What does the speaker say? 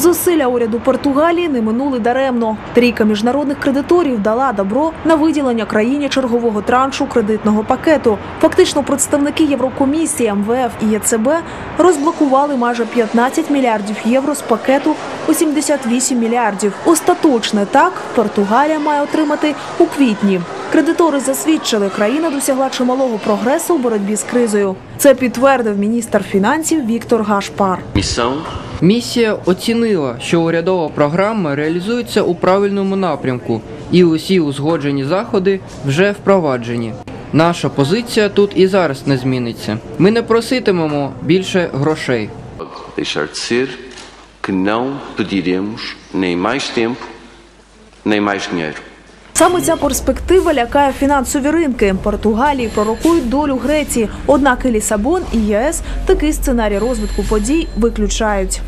Зусилля уряду Португалії не минули даремно. Трійка міжнародних кредиторів дала добро на виділення країні чергового траншу кредитного пакету. Фактично, представники Єврокомісії, МВФ і ЄЦБ розблокували майже 15 мільярдів євро з пакету у 78 мільярдів. Остаточне так Португалія має отримати у квітні. Кредитори засвідчили, країна досягла чималого прогресу у боротьбі з кризою. Це підтвердив міністр фінансів Віктор Гашпар. Місія оцінила, що урядова програма реалізується у правильному напрямку, і усі узгоджені заходи вже впроваджені. Наша позиція тут і зараз не зміниться. Ми не проситимемо більше грошей. deixar de ser que não pediremos nem mais tempo, nem mais dinheiro. Саме ця перспектива лякає фінансові ринки. Португалії пророкують долю Греції. Однак і Лісабон і ЄС такий сценарій розвитку подій виключають.